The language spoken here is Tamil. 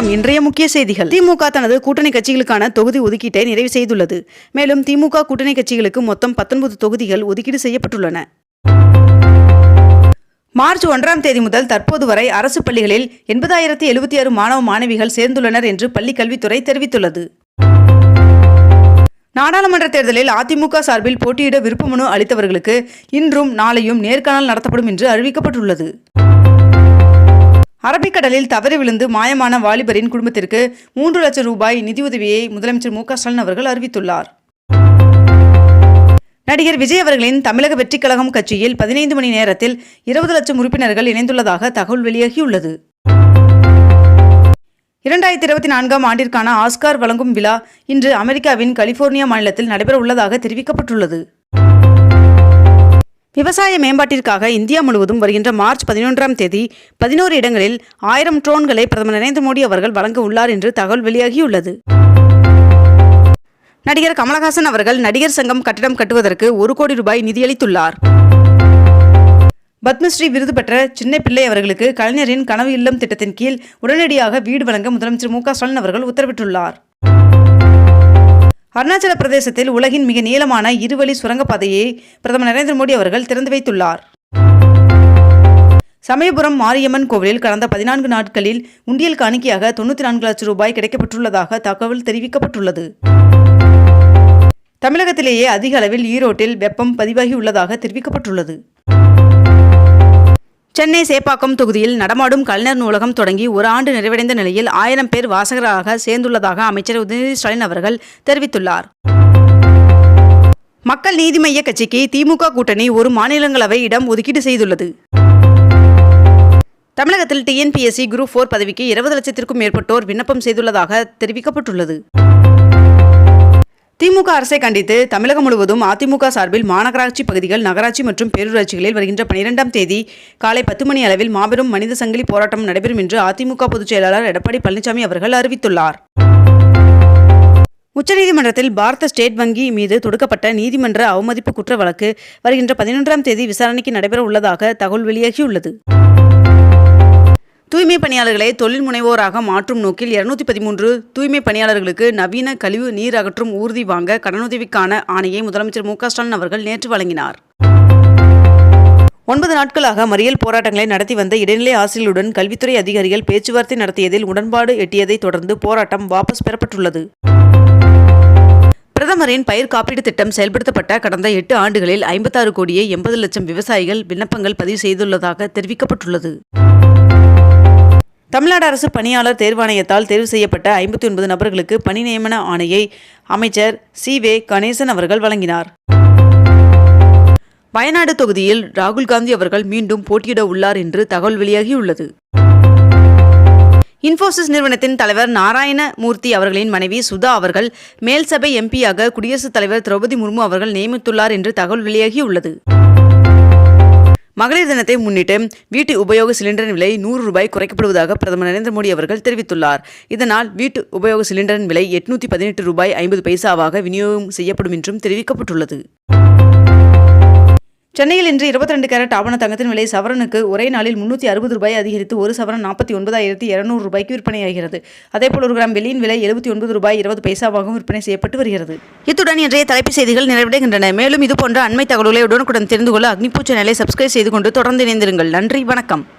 வணக்கம். இன்றைய முக்கிய செய்திகள். திமுக தனது கூட்டணி கட்சிகளுக்கான தொகுதி ஒதுக்கீட்டை நிறைவு செய்துள்ளது. மேலும் திமுக கூட்டணி கட்சிகளுக்கு மொத்தம் பத்தொன்பது தொகுதிகள் ஒதுக்கீடு செய்யப்பட்டுள்ளன. மார்ச் ஒன்றாம் தேதி முதல் தற்போது வரை அரசு பள்ளிகளில் எண்பதாயிரத்தி எழுபத்தி ஆறு மாணவ மாணவிகள் சேர்ந்துள்ளனர் என்று பள்ளிக் கல்வித்துறை தெரிவித்துள்ளது. நாடாளுமன்ற தேர்தலில் அதிமுக சார்பில் போட்டியிட விருப்பமனு அளித்தவர்களுக்கு இன்றும் நாளையும் நேர்காணல் நடத்தப்படும் என்று அறிவிக்கப்பட்டுள்ளது. அரபிக்கடலில் தவறி விழுந்து மாயமான வாலிபரின் குடும்பத்திற்கு மூன்று லட்சம் ரூபாய் நிதியுதவியை முதலமைச்சர் மு க ஸ்டாலின் அவர்கள் அறிவித்துள்ளார். நடிகர் விஜய் அவர்களின் தமிழக வெற்றிக் கழகம் கட்சியில் பதினைந்து மணி நேரத்தில் இருபது லட்சம் உறுப்பினர்கள் இணைந்துள்ளதாக தகவல் வெளியாகியுள்ளது. இரண்டாயிரத்தி இருபத்தி நான்காம் ஆண்டிற்கான ஆஸ்கார் வழங்கும் விழா இன்று அமெரிக்காவின் கலிபோர்னியா மாநிலத்தில் நடைபெற உள்ளதாக தெரிவிக்கப்பட்டுள்ளது. விவசாய மேம்பாட்டிற்காக இந்தியா முழுவதும் வருகின்ற மார்ச் பதினொன்றாம் தேதி பதினோரு இடங்களில் ஆயிரம் ட்ரோன்களை பிரதமர் நரேந்திர மோடி அவர்கள் வழங்க உள்ளார் என்று தகவல் வெளியாகியுள்ளது. நடிகர் கமலஹாசன் அவர்கள் நடிகர் சங்கம் கட்டிடம் கட்டுவதற்கு ஒரு கோடி ரூபாய் நிதியளித்துள்ளார். பத்மஸ்ரீ விருது பெற்ற சின்ன பிள்ளை அவர்களுக்கு கலைஞரின் கனவு இல்லம் திட்டத்தின் கீழ் உடனடியாக வீடு வழங்க முதலமைச்சர் மு க ஸ்டாலின் அவர்கள் உத்தரவிட்டுள்ளார். அருணாச்சல பிரதேசத்தில் உலகின் மிக நீளமான இருவழி சுரங்கப்பாதையை பிரதமர் நரேந்திர மோடி அவர்கள் திறந்து வைத்துள்ளார். சமயபுரம் மாரியம்மன் கோவிலில் கடந்த பதினான்கு நாட்களில் உண்டியல் காணிக்கையாக தொண்ணூற்றி நான்கு லட்சம் ரூபாய் கிடைக்கப்பட்டுள்ளதாக தகவல் தெரிவிக்கப்பட்டுள்ளது. தமிழகத்திலேயே அதிக அளவில் ஈரோட்டில் வெப்பம் பதிவாகியுள்ளதாக தெரிவிக்கப்பட்டுள்ளது. சென்னை சேப்பாக்கம் தொகுதியில் நடமாடும் கலைஞர் நூலகம் தொடங்கி ஒரு ஆண்டு நிறைவடைந்த நிலையில் ஆயிரம் பேர் வாசகராக சேர்ந்துள்ளதாக அமைச்சர் உதயநிதி ஸ்டாலின் அவர்கள் தெரிவித்துள்ளார். மக்கள் நீதி மைய கட்சிக்கு திமுக கூட்டணி ஒரு மாநிலங்களவை இடம் ஒதுக்கீடு செய்துள்ளது. தமிழகத்தில் டிஎன்பிஎஸ்சி குரூப் ஃபோர் பதவிக்கு இருபது லட்சத்திற்கும் மேற்பட்டோர் விண்ணப்பம் செய்துள்ளதாக தெரிவிக்கப்பட்டுள்ளது. திமுக அரசை கண்டித்து தமிழகம் முழுவதும் அதிமுக சார்பில் மாநகராட்சி பகுதிகள் நகராட்சி மற்றும் பேரூராட்சிகளில் வருகின்ற பனிரெண்டாம் தேதி காலை பத்து மணி அளவில் மாபெரும் மனித சங்கிலி போராட்டம் நடைபெறும் என்று அதிமுக பொதுச் செயலாளர் எடப்பாடி பழனிசாமி அவர்கள் அறிவித்துள்ளார். உச்சநீதிமன்றத்தில் பாரத ஸ்டேட் வங்கி மீது தொடுக்கப்பட்ட நீதிமன்ற அவமதிப்பு குற்ற வழக்கு வருகின்ற பதினொன்றாம் தேதி விசாரணைக்கு நடைபெற உள்ளதாக தகவல் வெளியாகியுள்ளது. தூய்மை பணியாளர்களை தொழில் முனைவோராக மாற்றும் நோக்கில் இருநூத்தி பதிமூன்று தூய்மை பணியாளர்களுக்கு நவீன கழிவு நீர் அகற்றும் ஊர்தி வாங்க கடனுதவிக்கான ஆணையை முதலமைச்சர் மு ஸ்டாலின் அவர்கள் நேற்று வழங்கினார். ஒன்பது நாட்களாக மறியல் போராட்டங்களை நடத்தி வந்த இடைநிலை ஆசிரியர்களுடன் கல்வித்துறை அதிகாரிகள் பேச்சுவார்த்தை நடத்தியதில் உடன்பாடு எட்டியதை தொடர்ந்து போராட்டம் வாபஸ் பெறப்பட்டுள்ளது. பிரதமரின் பயிர் காப்பீடு திட்டம் செயல்படுத்தப்பட்ட கடந்த எட்டு ஆண்டுகளில் ஐம்பத்தாறு கோடியே எண்பது லட்சம் விவசாயிகள் விண்ணப்பங்கள் பதிவு செய்துள்ளதாக தெரிவிக்கப்பட்டுள்ளது. தமிழ்நாடு அரசு பணியாளர் தேர்வாணையத்தால் தேர்வு செய்யப்பட்ட ஐம்பத்தி ஒன்பது நபர்களுக்கு பணி நியமன ஆணையை அமைச்சர் சி. வே. கணேசன் அவர்கள் வழங்கினார். வயநாடு தொகுதியில் ராகுல் காந்தி அவர்கள் மீண்டும் போட்டியிட உள்ளார் என்று தகவல் வெளியாகியுள்ளது. இன்ஃபோசிஸ் நிறுவனத்தின் தலைவர் நாராயண மூர்த்தி அவர்களின் மனைவி சுதா அவர்கள் மேல்சபை எம்பியாக குடியரசுத் தலைவர் திரௌபதி முர்மு அவர்கள் நியமித்துள்ளார் என்று தகவல் வெளியாகியுள்ளது. மகளிர் தினத்தை முன்னிட்டு வீட்டு உபயோக சிலிண்டரின் விலை நூறு ரூபாய் குறைக்கப்படுவதாக பிரதமர் நரேந்திர மோடி அவர்கள் தெரிவித்துள்ளார். இதனால் வீட்டு உபயோக சிலிண்டரின் விலை எட்நூத்தி பதினெட்டு ரூபாய் ஐம்பது பைசாவாக விநியோகம் செய்யப்படும் என்றும் தெரிவிக்கப்பட்டுள்ளது. சென்னையில் இன்று இருபத்தி ரெண்டு கேரட் ஆவண தங்கத்தின் விலை சவரனுக்கு ஒரே நாளில் முன்னூற்றி அறுபது ரூபாய் அதிகரித்து ஒரு சவரன் நாற்பத்தி ஒன்பதாயிரத்தி இருநூறு ரூபாய்க்கு விற்பனையாகிறது அதேபோல் ஒரு கிராம் வெள்ளியின் விலை எழுபத்தி ஒன்பது ரூபாய் இருபது பைசாவாகவும் விற்பனை செய்யப்பட்டு வருகிறது. இத்துடன் இன்றைய தலைப்பு செய்திகள் நிறைவடைகின்றன. மேலும் இதுபோன்ற அண்மை தகவல்களை உடனுக்குடன் தெரிந்து கொள்ள அக்னிபூச்ச நிலை சப்ஸ்கிரைப் செய்து கொண்டு தொடர்ந்து இணைந்திருங்கள். நன்றி வணக்கம்.